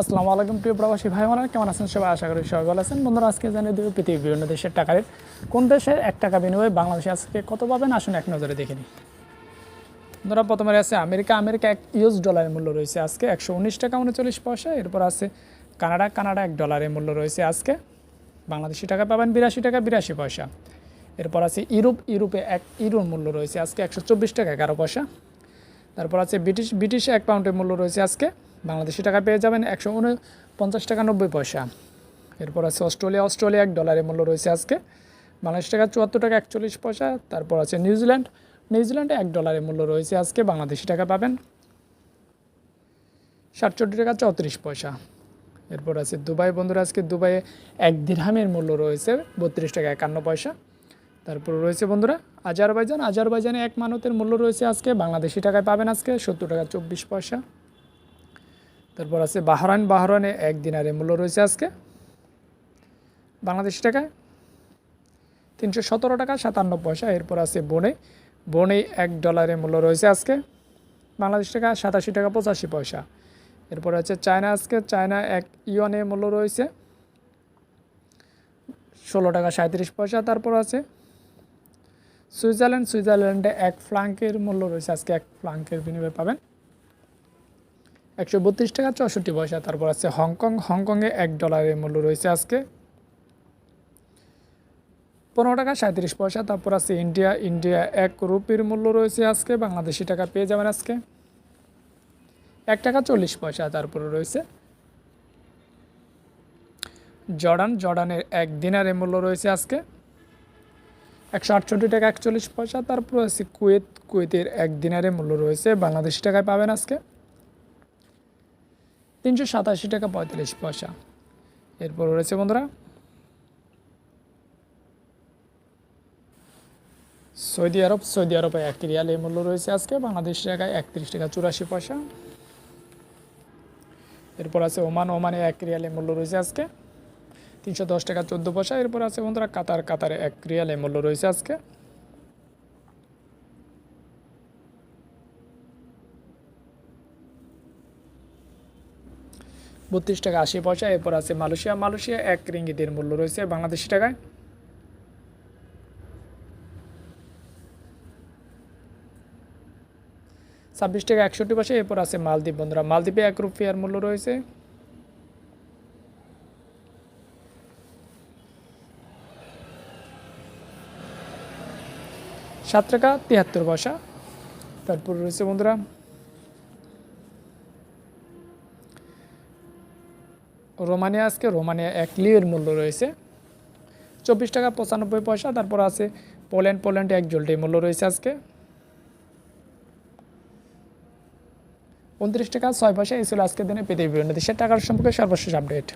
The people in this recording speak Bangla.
আসসালামু আলাইকুম, প্রিয় প্রবাসী ভাই বোনেরা কেমন আছেন সবাই? আশা করি সবাই ভালো আছেন। বন্ধুরা, আজকে জানিয়ে দেবে পৃথিবীর বিভিন্ন দেশের টাকা রেট কোন দেশের এক টাকা বিনিময়ে বাংলাদেশে আজকে কত পাবেন? আসুন এক নজরে দেখে নিই। বন্ধুরা, প্রথমে আছে আমেরিকা। আমেরিকা এক ইউএস ডলারের মূল্য রয়েছে আজকে একশো উনিশ টাকা উনচল্লিশ পয়সা। এরপর আছে কানাডা। কানাডা এক ডলারের মূল্য রয়েছে আজকে। বাংলাদেশি টাকা পাবেন বিরাশি টাকা, বিরাশি পয়সা। এরপর আছে ইউরোপ। ইউরোপে এক ইউরোর মূল্য রয়েছে আজকে একশো চব্বিশ টাকা, এগারো পয়সা। তারপর আছে ব্রিটিশ ব্রিটিশ এক পাউন্ডের মূল্য রয়েছে আজকে বাংলাদেশি টাকা পেয়ে যাবেন একশো উনপঞ্চাশ টাকা নব্বই পয়সা। এরপর আছে অস্ট্রেলিয়া। অস্ট্রেলিয়া এক ডলারের মূল্য রয়েছে আজকে। বাংলাদেশ টাকা চুয়াত্তর টাকা একচল্লিশ পয়সা। তারপর আছে নিউজিল্যান্ড নিউজিল্যান্ডে এক ডলারের মূল্য রয়েছে আজকে। বাংলাদেশি টাকা পাবেন সাতষট্টি টাকা চৌত্রিশ পয়সা। এরপর আছে দুবাই। বন্ধুরা, আজকে দুবাইয়ে এক দিরহামের মূল্য রয়েছে বত্রিশ টাকা একান্ন পয়সা। তারপর রয়েছে বন্ধুরা, আজারবাইজান। আজারবাইজানে এক মানতের মূল্য রয়েছে আজকে। বাংলাদেশি টাকায় পাবেন আজকে সত্তর টাকা চব্বিশ পয়সা। তারপর আছে বাহরাইন। বাহরাইনে এক দিনারের মূল্য রয়েছে আজকে। বাংলাদেশ টাকায় তিনশো সতেরো টাকা, সাতান্ন পয়সা। এরপর আছে বনে। বনে এক ডলারের মূল্য রয়েছে আজকে। বাংলাদেশ টাকা সাতাশি টাকা, পঁচাশি পয়সা। এরপর আছে চায়না আজকে। চায়না এক ইয়নের মূল্য রয়েছে ষোলো টাকা, সাঁত্রিশ পয়সা। তারপর আছে সুইজারল্যান্ড। সুইজারল্যান্ডে এক ফ্লাঙ্কের মূল্য রয়েছে আজকে। এক ফ্লাঙ্কের বিনিময়ে পাবেন। একশো বত্রিশ টাকা, চৌষট্টি পয়সা। তারপর আছে হংকং। হংকংয়ে এক ডলারের মূল্য রয়েছে আজকে। পনেরো টাকা, সাঁত্রিশ পয়সা। তারপর আছে ইন্ডিয়া। ইন্ডিয়া এক রুপির মূল্য রয়েছে আজকে। বাংলাদেশি টাকা পেয়ে যাবেন আজকে। এক টাকা, চল্লিশ পয়সা। তারপরে রয়েছে জর্ডান। জর্ডানের এক দিনারের মূল্য রয়েছে আজকে একশো আটষট্টি টাকা, একচল্লিশ পয়সা। তারপর আছে কুয়েত। কুয়েতের এক দিনারের মূল্য রয়েছে। বাংলাদেশি টাকায় পাবেন আজকে। তিনশো সাতাশি টাকা পঁয়তাল্লিশ পয়সা। এরপর রয়েছে বন্ধুরা। সৌদি আরব, সৌদি আরবে এক রিয়ালের মূল্য রয়েছে আজকে, বাংলাদেশ টাকায় একত্রিশ টাকা চুরাশি পয়সা। এরপর আছে ওমান, ওমানে এক রিয়ালের মূল্য রয়েছে আজকে, তিনশো দশ টাকা চোদ্দ পয়সা। এরপর আছে বন্ধুরা, কাতার, কাতারে এক রিয়ালের মূল্য রয়েছে আজকে। বত্রিশ টাকা আশি পয়সা, এরপর আছে মালয়েশিয়া। মালয়েশিয়া এক রিঙ্গিতের মূল্য রয়েছে বাংলাদেশি টাকায়। ছাব্বিশ টাকা একষট্টি পয়সা, এরপর আছে মালদ্বীপ। বন্ধুরা, মালদ্বীপে এক রুপিয়ার মূল্য রয়েছে। সাত টাকা তিয়াত্তর পয়সা। তারপর রয়েছে বন্ধুরা রোমানিয়া আজকে, রোমানিয়া এক লিয়ের মূল্য রয়েছে। চব্বিশ টাকা পঁচানব্বই পয়সা, তারপর আছে পোল্যান্ড পোল্যান্ড এক জোল্টের মূল্য রয়েছে আজকে। উনত্রিশ টাকা ছয় পয়সা, এই ছিল আজকের দিনে পৃথিবীর বিভিন্ন দেশের টাকার সম্পর্কে সর্বশেষ আপডেট